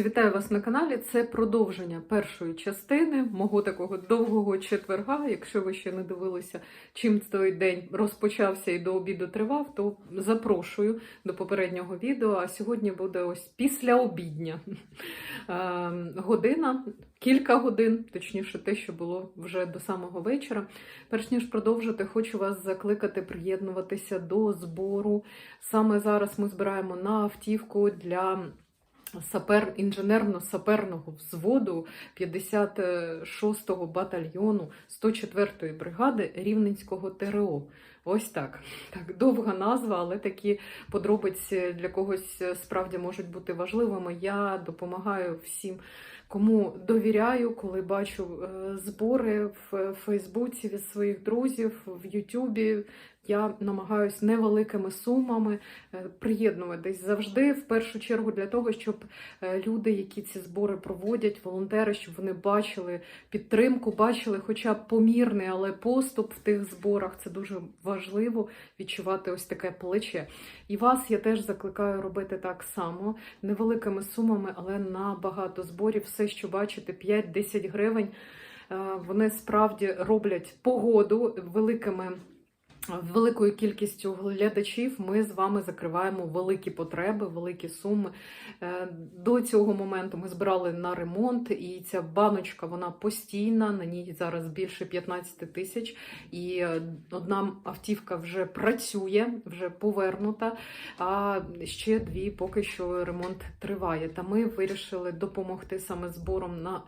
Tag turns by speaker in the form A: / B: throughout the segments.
A: Друзі, вітаю вас на каналі. Це продовження першої частини мого такого довгого четверга. Якщо ви ще не дивилися, чим той день розпочався і до обіду тривав, то запрошую до попереднього відео. А сьогодні буде ось після обідня година, кілька годин, точніше, те, що було вже до самого вечора. Перш ніж продовжити, хочу вас закликати приєднуватися до збору. Саме зараз ми збираємо на автівку для сапер інженерно-саперного взводу 56-го батальйону 104-ї бригади Рівненського ТРО. Ось так. Так, довга назва, але такі подробиці для когось справді можуть бути важливими. Я допомагаю всім, кому довіряю, коли бачу е, збори в Фейсбуці від своїх друзів, в Ютубі. Я намагаюся невеликими сумами е, приєднуватись завжди, в першу чергу, для того, щоб е, люди, які ці збори проводять, волонтери, щоб вони бачили підтримку, бачили, хоча б помірний, але поступ в тих зборах це дуже важливо відчувати ось таке плече. І вас я теж закликаю робити так само, невеликими сумами, але на багато зборів. Все, що бачите, 5-10 гривень. е, Вони справді роблять погоду великими. Великою кількістю глядачів ми з вами закриваємо великі потреби, великі суми. Е, До цього моменту ми збирали на ремонт, і ця баночка вона постійна. На ній зараз більше 15 тисяч. І е, одна автівка вже працює, вже повернута. А ще дві поки що ремонт триває. Та ми вирішили допомогти саме збором на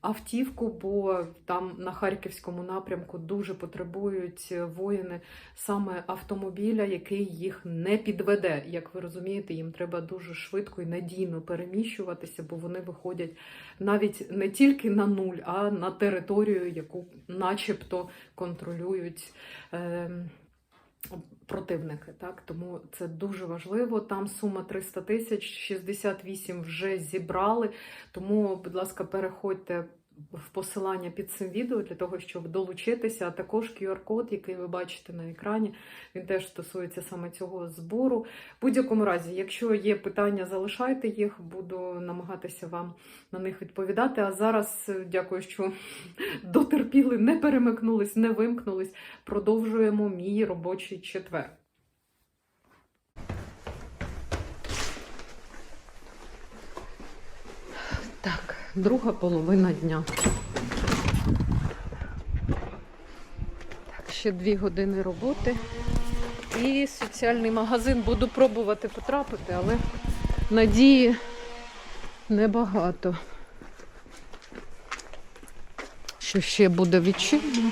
A: автівку, бо там на харківському напрямку дуже потребують воїни саме автомобіля, який їх не підведе. Як ви розумієте, їм треба дуже швидко і надійно переміщуватися, бо вони виходять навіть не тільки на нуль, а на територію, яку начебто контролюють. Е Противники, так тому це дуже важливо. Там сума 300 тисяч, 68 вже зібрали. Тому, будь ласка, переходьте в посилання під цим відео для того, щоб долучитися. А також QR-код, який ви бачите на екрані, він теж стосується саме цього збору. В будь-якому разі, якщо є питання, залишайте їх, буду намагатися вам на них відповідати. А зараз дякую, що дотерпіли, не перемикнулись, не вимкнулись. Продовжуємо мій робочий четвер. Так, друга половина дня. Так, ще дві години роботи. І соціальний магазин буду пробувати потрапити, але надії небагато. Що ще буде відчинено.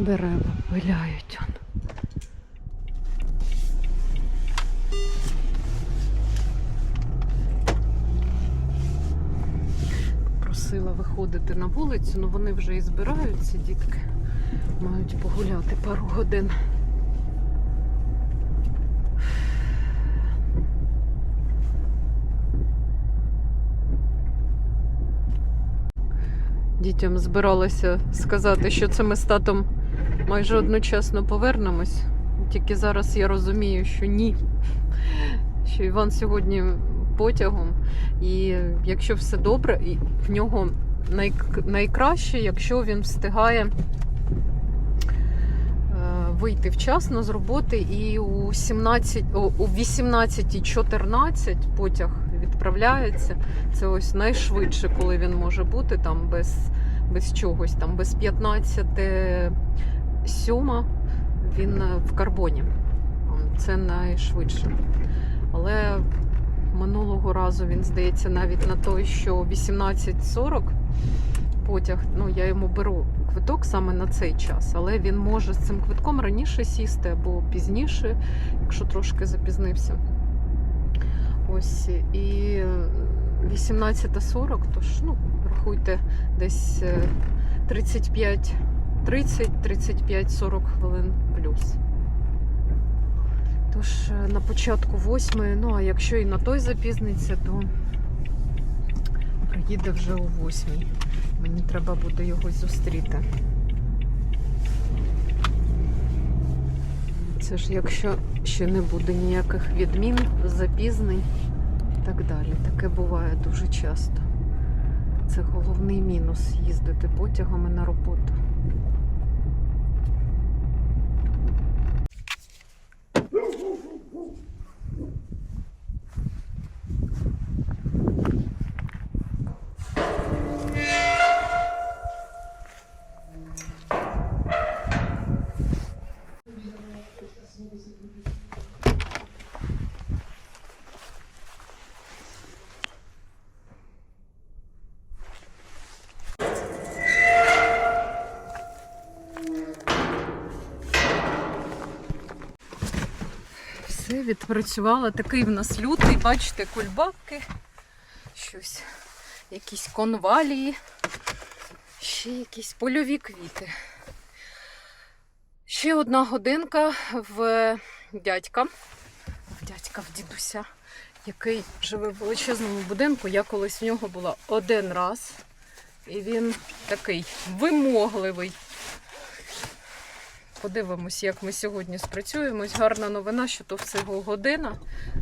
A: Дерева пиляють. Просила виходити на вулицю, але вони вже і збираються, дітки. Мають погуляти пару годин. Дітям збиралася сказати, що це ми з татом майже одночасно повернемось. Тільки зараз я розумію, що ні. Що Іван сьогодні потягом. І якщо все добре, і в нього най... найкраще, якщо він встигає е, вийти вчасно з роботи і у 17, у 18.14 потяг відправляється. Це ось найшвидше, коли він може бути там без, без чогось, там без 15 сьома він е, в карбоні. Це найшвидше. Але минулого разу він здається навіть на той, що 18.40 потяг, ну я йому беру квиток саме на цей час, але він може з цим квитком раніше сісти або пізніше, якщо трошки запізнився. Ось і 18.40, тож ну, рахуйте, десь е, 35 30-35-40 хвилин плюс. Тож е, на початку восьмої, ну а якщо і на той запізниться, то приїде вже о восьмій. Мені треба буде його зустріти. Це ж якщо ще не буде ніяких відмін, запізнень і так далі. Таке буває дуже часто. Це головний мінус їздити потягами на роботу. Відпрацювала. Такий в нас лютий, бачите, кульбабки, щось, якісь конвалії, ще якісь польові квіти. Ще одна годинка в дядька, в дядька, в дідуся, який живе в величезному будинку. Я колись в нього була один раз. І він такий вимогливий. Подивимось, як ми сьогодні спрацюємось. Гарна новина, що то всього година,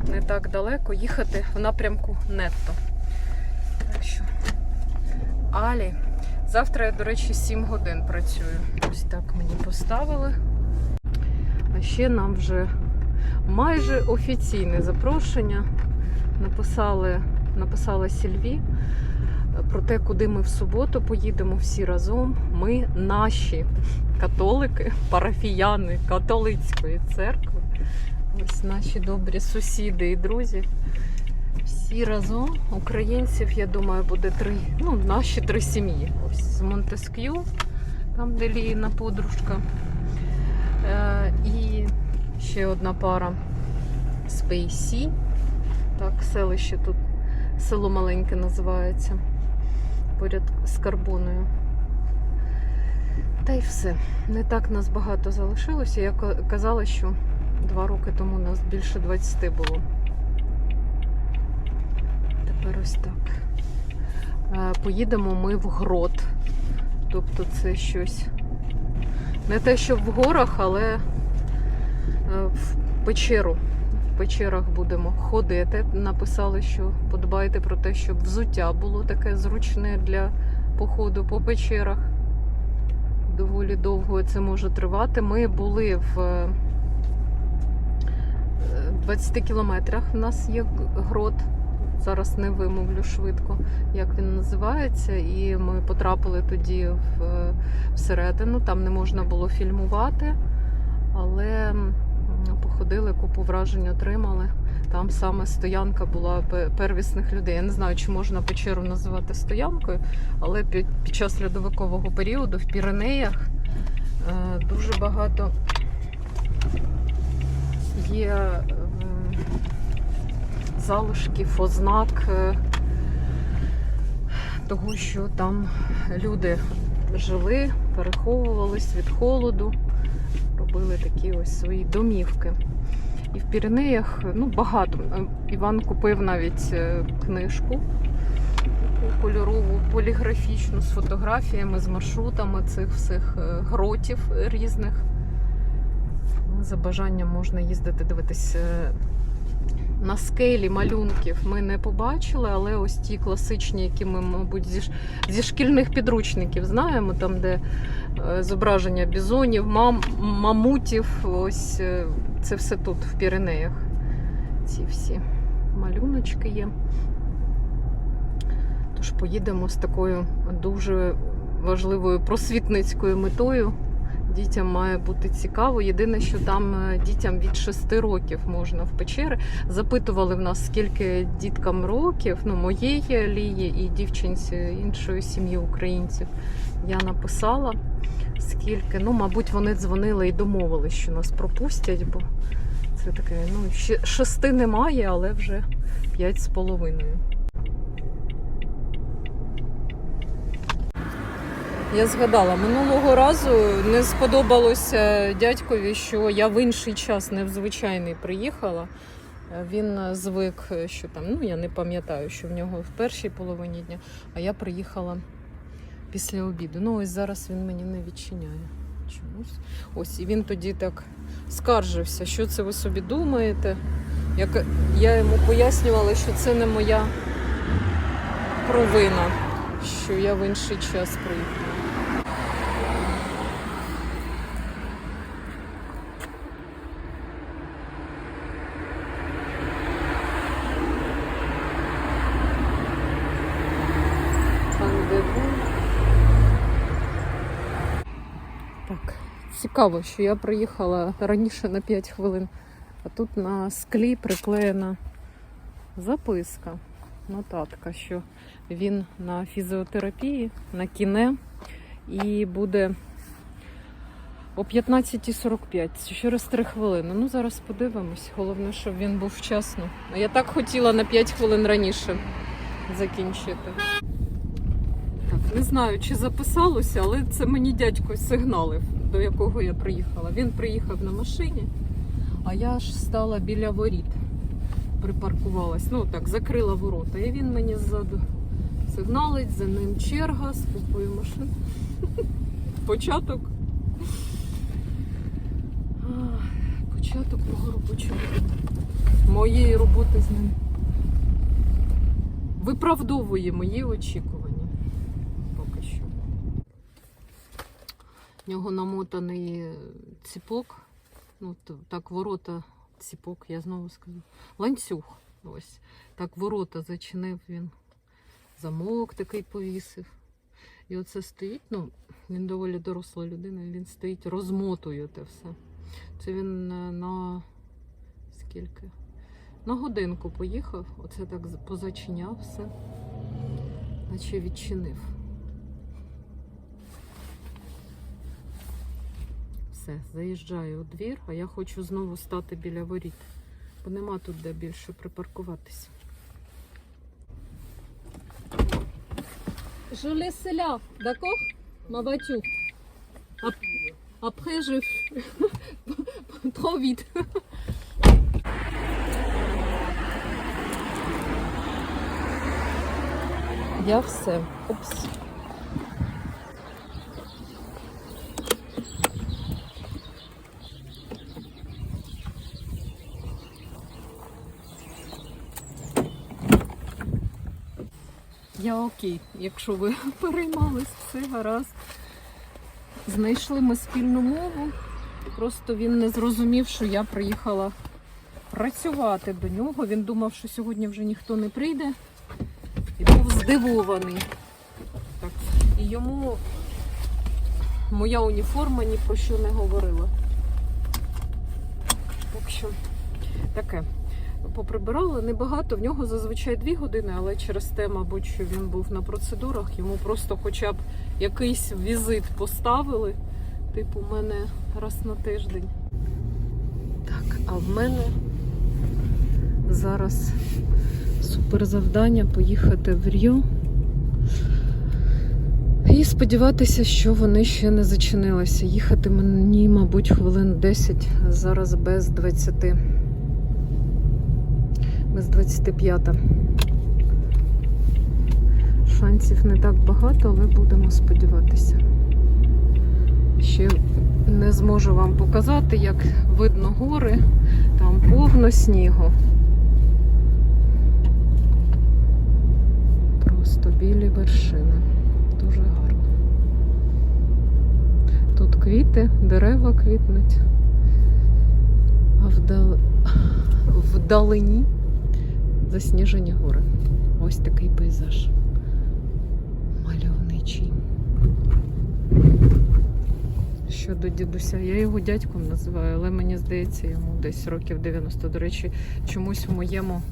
A: не так далеко їхати в напрямку нетто. Так що, Алі. Завтра я, до речі, 7 годин працюю. Ось так мені поставили. А ще нам вже майже офіційне запрошення. Написали, написала Сільві про те, куди ми в суботу поїдемо всі разом. Ми наші католики, парафіяни католицької церкви. Ось наші добрі сусіди і друзі. Всі разом. Українців, я думаю, буде три. Ну, наші три сім'ї. Ось з Монтеск'ю, там де Ліїна подружка. Е, і ще одна пара з Пейсі. Так, селище тут, село маленьке називається. Поряд з карбоною. Та й все. Не так нас багато залишилося. Я казала, що два роки тому нас більше 20 було. Тепер ось так. Е, Поїдемо ми в грот. Тобто це щось не те, що в горах, але е, в печеру. Печерах будемо ходити. Написали, що подбайте про те, щоб взуття було таке зручне для походу по печерах. Доволі довго це може тривати. Ми були в е, 20 кілометрах. У нас є грот. Зараз не вимовлю швидко, як він називається. І ми потрапили тоді в, е, всередину. Там не можна було фільмувати, але походили, купу вражень отримали. Там саме стоянка була первісних людей. Я не знаю, чи можна печеру називати стоянкою, але під, під час льодовикового періоду в Піренеях е, дуже багато є е, залишків, ознак е, того, що там люди жили, переховувались від холоду, робили такі ось свої домівки. І в Піренеях ну, багато. Іван купив навіть е, книжку кольорову, поліграфічну з фотографіями, з маршрутами цих всіх е, гротів різних. За бажанням можна їздити дивитись е, на скелі малюнків. Ми не побачили, але ось ті класичні, які ми, мабуть, зі, зі шкільних підручників знаємо, там, де зображення бізонів, мам, мамутів, ось е, це все тут, в Піренеях. Ці всі малюночки є. Тож поїдемо з такою дуже важливою просвітницькою метою. Дітям має бути цікаво. Єдине, що там е, дітям від 6 років можна в печери. Запитували в нас, скільки діткам років, ну, моєї Лії і дівчинці іншої сім'ї українців. Я написала, скільки. Ну, мабуть, вони дзвонили і домовились, що нас пропустять, бо це таке, ну, ще шести немає, але вже п'ять з половиною. Я згадала, минулого разу не сподобалося дядькові, що я в інший час, не в звичайний, приїхала. Він звик, що там, ну я не пам'ятаю, що в нього в першій половині дня, а я приїхала після обіду. Ну, ось зараз він мені не відчиняє. Чомусь. Ось, і він тоді так скаржився, що це ви собі думаєте. Як я йому пояснювала, що це не моя провина, що я в інший час приїхала. Рандеву. Так, цікаво, що я приїхала раніше на 5 хвилин, а тут на склі приклеєна записка, нотатка, що він на фізіотерапії, на кіне і буде о 15.45, через 3 хвилини. Ну, зараз подивимось. Головне, щоб він був вчасно. Я так хотіла на 5 хвилин раніше закінчити. Не знаю, чи записалося, але це мені дядько сигналив, до якого я приїхала. Він приїхав на машині, а я ж стала біля воріт, припаркувалась. Ну так, закрила ворота. І він мені ззаду сигналить, за ним черга з купою машин. Початок. Початок мого робочого. Моєї роботи з ним. Виправдовує мої очікування поки що. В нього намотаний ціпок. Ну, так, ворота, ціпок, я знову скажу. Ланцюг. Ось. Так, ворота зачинив він. Замок такий повісив. І оце стоїть, ну, він доволі доросла людина, він стоїть, розмотує те все. Це він е, на скільки? На годинку поїхав, оце так позачиняв все, наче відчинив. Все, заїжджаю у двір, а я хочу знову стати біля воріт, бо нема тут де більше припаркуватися. Je laisse là, d'accord Ma voiture. Ap- Après, je. Trop vite. Я все. Опс. Я окей, якщо ви переймались, все гаразд. Знайшли ми спільну мову. Просто він не зрозумів, що я приїхала працювати до нього. Він думав, що сьогодні вже ніхто не прийде. І був здивований. Так. І йому моя уніформа ні про що не говорила. Так що таке. Поприбирали небагато, в нього зазвичай дві години, але через те, мабуть, що він був на процедурах, йому просто хоча б якийсь візит поставили. Типу, у мене раз на тиждень. Так, а в мене зараз суперзавдання поїхати в Ріо. І сподіватися, що вони ще не зачинилися. Їхати мені, мабуть, хвилин 10, зараз без 20. Без 25. Шансів не так багато, але будемо сподіватися. Ще не зможу вам показати, як видно гори, там повно снігу. Просто білі вершини. Дуже гарно. Тут квіти, дерева квітнуть. А вдал... вдалині засніжені гори. Ось такий пейзаж. Мальовничий. Щодо дідуся, я його дядьком називаю, але мені здається, йому десь років 90. До речі, чомусь в моєму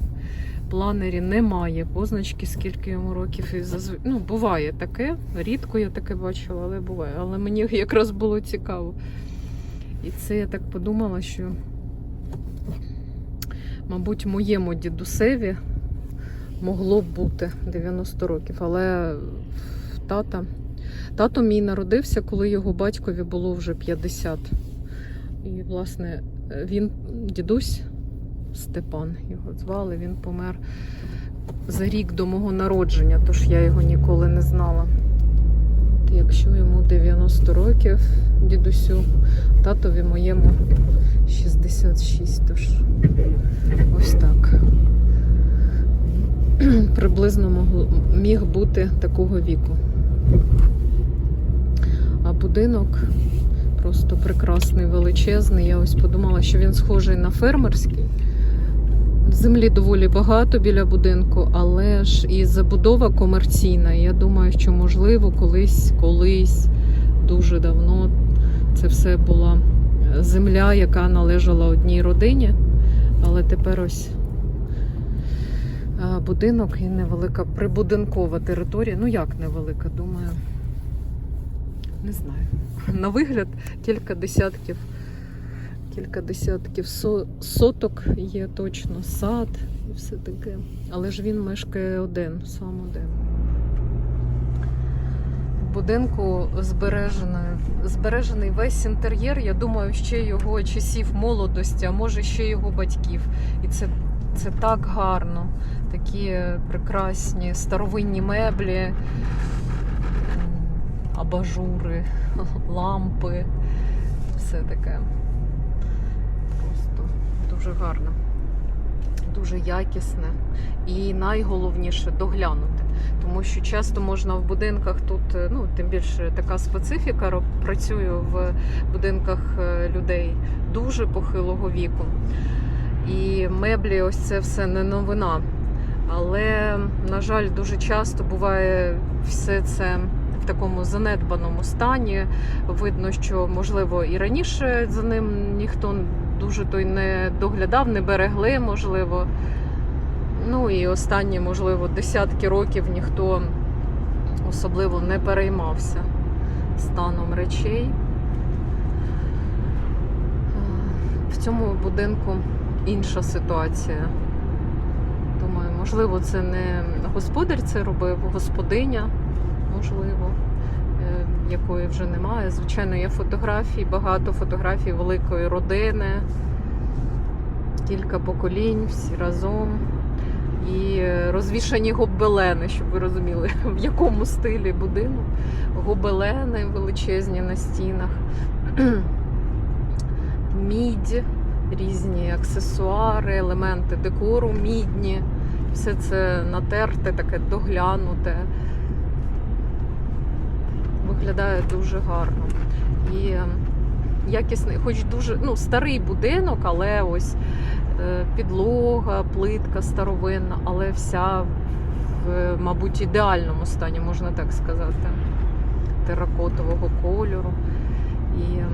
A: планері немає позначки, скільки йому років. І зазв... Ну, буває таке. Рідко я таке бачила, але буває. Але мені якраз було цікаво. І це я так подумала, що, мабуть, моєму дідусеві могло б бути 90 років, але тата. Тато мій народився, коли його батькові було вже 50. І, власне, він, дідусь, Степан його звали. Він помер за рік до мого народження, тож я його ніколи не знала. Якщо йому 90 років, дідусю, татові моєму 66, тож ось так. Приблизно міг бути такого віку. А будинок просто прекрасний, величезний. Я ось подумала, що він схожий на фермерський. Землі доволі багато біля будинку, але ж і забудова комерційна. Я думаю, що можливо колись, колись, дуже давно це все була земля, яка належала одній родині. Але тепер ось будинок і невелика прибудинкова територія. Ну як невелика, думаю. Не знаю. На вигляд кілька десятків, кілька десятків соток є точно, сад і все таке. Але ж він мешкає один, сам один. В будинку збережений, збережений весь інтер'єр. Я думаю, ще його часів молодості, а може ще його батьків. І це, це так гарно. Такі прекрасні старовинні меблі, абажури, лампи. Все таке. Дуже гарно, дуже якісне і найголовніше доглянути. Тому що часто можна в будинках тут, е, ну тим більше така специфіка. Працюю в будинках е, людей дуже похилого віку. І меблі, ось це все не новина. Але, на жаль, дуже часто буває все це такому занедбаному стані. Видно, що можливо і раніше за ним ніхто дуже той не доглядав, не берегли, можливо. Ну і останні, можливо, десятки років ніхто особливо не переймався станом речей. В цьому будинку інша ситуація. Думаю, можливо, це не господар це робив, господиня, можливо, е, якої вже немає. Звичайно, є фотографії, багато фотографій великої родини, кілька поколінь, всі разом. І е, розвішані гобелени, щоб ви розуміли, в якому стилі будинок. Гобелени величезні на стінах, мідь, різні аксесуари, елементи декору мідні. Все це натерте, таке доглянуте. Виглядає дуже гарно. І е, якісний, хоч дуже ну, старий будинок, але ось е, підлога, плитка старовинна, але вся в, мабуть, ідеальному стані, можна так сказати, теракотового кольору. І е,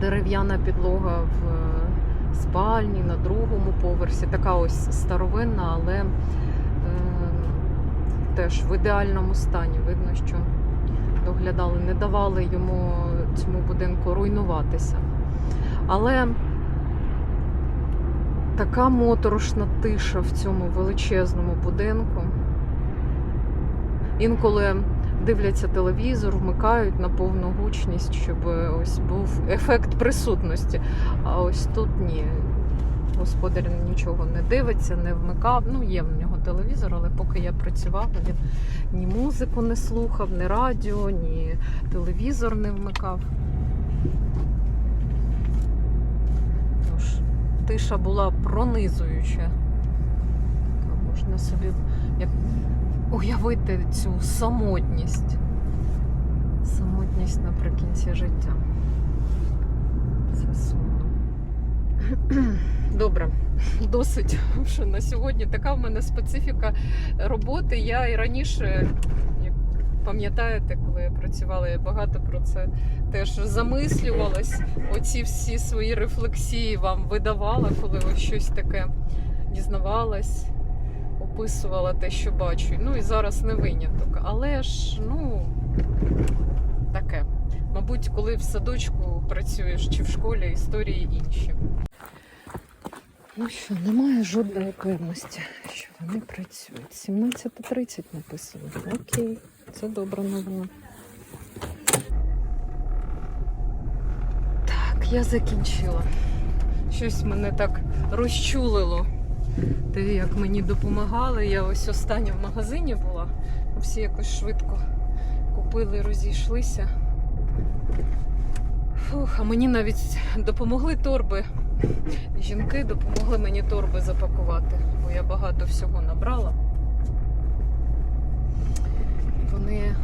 A: дерев'яна підлога в е, спальні на другому поверсі. Така ось старовинна, але е, теж в ідеальному стані. Видно, що доглядали, не давали йому цьому будинку руйнуватися. Але така моторошна тиша в цьому величезному будинку. Інколи дивляться телевізор, вмикають на повну гучність, щоб ось був ефект присутності. А ось тут ні. Господар нічого не дивиться, не вмикав. Ну, є в нього телевізор, але поки я працювала, він ні музику не слухав, ні радіо, ні телевізор не вмикав. Тож, тиша була пронизуюча. Можна собі як уявити цю самотність. Самотність наприкінці життя. Це сумно. Добре, досить вже на сьогодні. Така в мене специфіка роботи. Я і раніше, як пам'ятаєте, коли я працювала, я багато про це теж замислювалась. Оці всі свої рефлексії вам видавала, коли ось щось таке дізнавалась, описувала те, що бачу. Ну і зараз не виняток. Але ж, ну, таке. Мабуть, коли в садочку працюєш чи в школі, історії інші. Ну що, немає жодної певності, що вони працюють. 17.30 написано. Окей, це добра новина. Так, я закінчила. Щось мене так розчулило. Те, як мені допомагали. Я ось остання в магазині була. Всі якось швидко купили, розійшлися. Фух, а мені навіть допомогли торби. Жінки допомогли мені торби запакувати, бо я багато всього набрала. Вони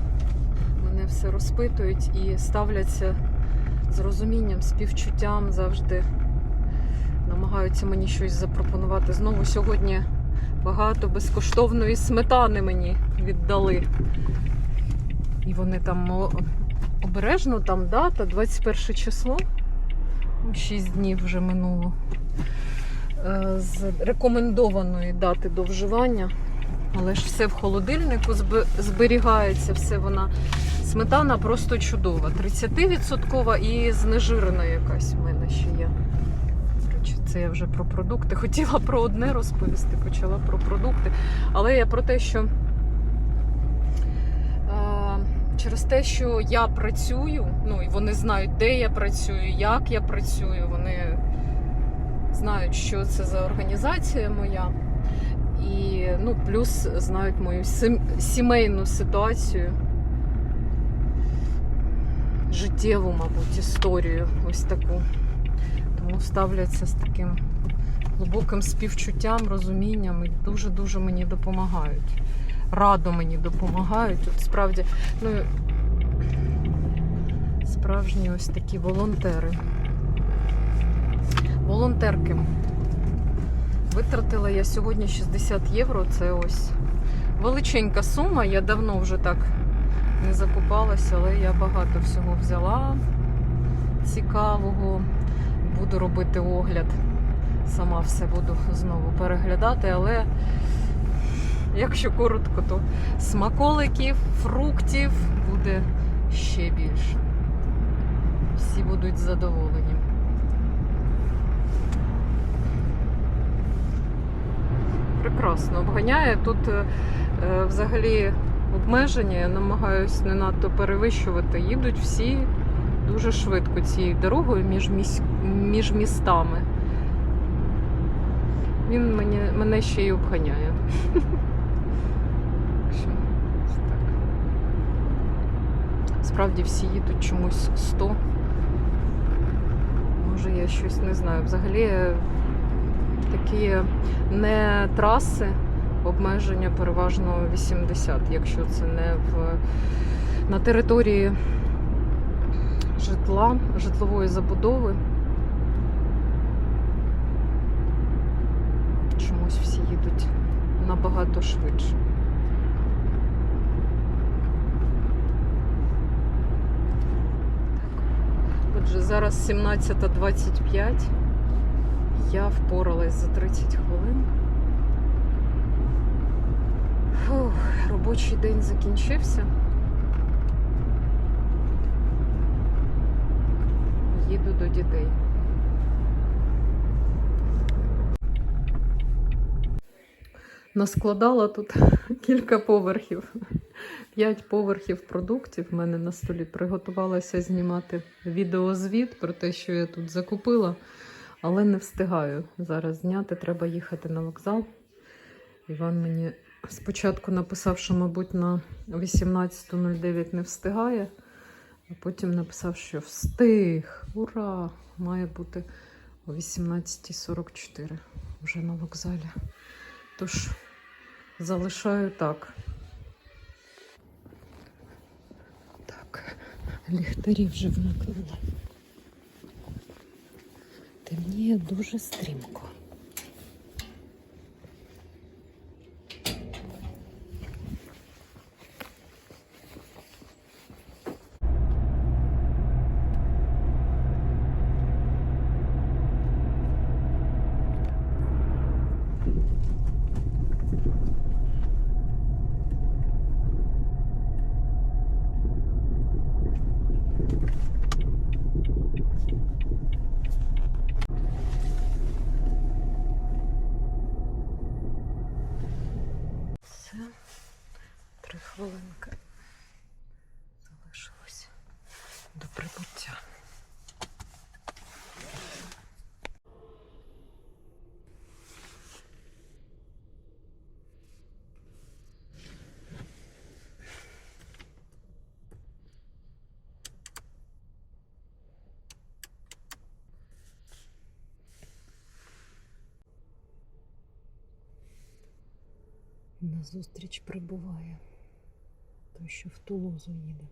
A: мене все розпитують і ставляться з розумінням, співчуттям завжди. Намагаються мені щось запропонувати. Знову сьогодні багато безкоштовної сметани мені віддали. І вони там обережно, там дата, 21 число. 6 днів вже минуло. Е, З рекомендованої дати до вживання. Але ж все в холодильнику зберігається, все вона. Сметана просто чудова. 30% і знежирена якась в мене ще є. Це я вже про продукти. Хотіла про одне розповісти, почала про продукти. Але я про те, що через те, що я працюю, ну і вони знають, де я працюю, як я працюю, вони знають, що це за організація моя. І ну, плюс знають мою сімейну ситуацію, життєву, мабуть, історію ось таку. Тому ставляться з таким глибоким співчуттям, розумінням і дуже-дуже мені допомагають. Радо мені допомагають. От справді, ну справжні ось такі волонтери. Волонтерки. Витратила я сьогодні 60 євро. Це ось величенька сума. Я давно вже так не закупалася, але я багато всього взяла цікавого. Буду робити огляд. Сама все буду знову переглядати, але якщо коротко, то смаколиків, фруктів буде ще більше. Всі будуть задоволені. Прекрасно обганяє. Тут е, е, взагалі обмеження, я намагаюся не надто перевищувати. Їдуть всі дуже швидко цією дорогою між, місь... між містами. Він мені, мене ще й обганяє. Так що, ось так. Справді всі їдуть чомусь 100. Може, я щось не знаю. Взагалі е, такі не траси, обмеження переважно 80, якщо це не в, на території житла, житлової забудови. Чомусь всі їдуть набагато швидше. Отже, зараз 17.25. Я впоралась за 30 хвилин. Фух, робочий день закінчився. Їду до дітей. Наскладала тут кілька поверхів. П'ять поверхів продуктів в мене на столі. Приготувалася знімати відеозвіт про те, що я тут закупила, але не встигаю зараз зняти. Треба їхати на вокзал. Іван мені спочатку написав, що, мабуть, на 18.09 не встигає, а потім написав, що встиг. Ура! Має бути о 18.44 вже на вокзалі. Тож залишаю так. Ліхтарі вже вмикнули. Темніє дуже стрімко. Все. Три хвилинки. Залишилось до прибуття. На зустріч прибуває. Той, що в тулозу їде.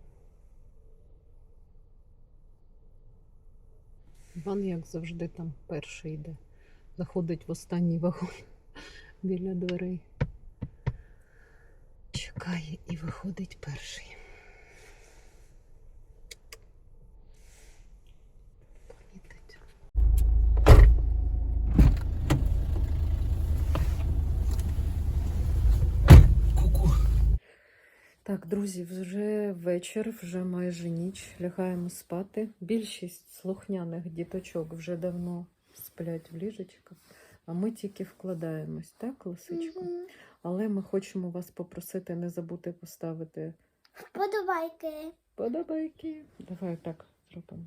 A: Іван, як завжди, там перший йде. Заходить в останній вагон біля дверей. Чекає і виходить перший. Друзі, вже вечір, вже майже ніч. Лягаємо спати. Більшість слухняних діточок вже давно сплять в ліжечках, а ми тільки вкладаємось, так, лисичко?
B: Мгм.
A: Але ми хочемо вас попросити не забути поставити
B: Вподобайки.
A: подобайки. Давай так зробимо.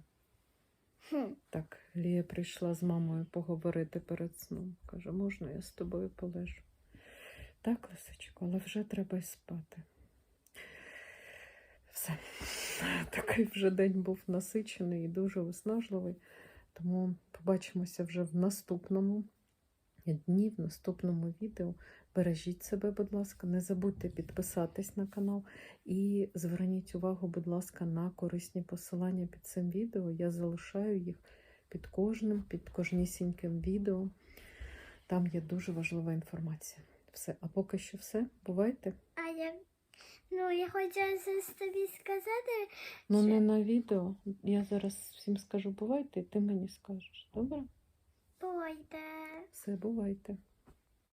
B: Хм.
A: Так, Лія прийшла з мамою поговорити перед сном. Каже, можна я з тобою полежу? Так, лисичко, але вже треба й спати. Все. Такий вже день був насичений і дуже виснажливий. Тому побачимося вже в наступному дні, в наступному відео. Бережіть себе, будь ласка, не забудьте підписатись на канал і зверніть увагу, будь ласка, на корисні посилання під цим відео. Я залишаю їх під кожним, під кожнісіньким відео. Там є дуже важлива інформація. Все, а поки що все. Бувайте.
B: Ну, я хотіла тобі сказати,
A: Ну, не на відео. Я зараз всім скажу бувайте, і ти мені скажеш. Добре?
B: Бувайте.
A: Все, бувайте.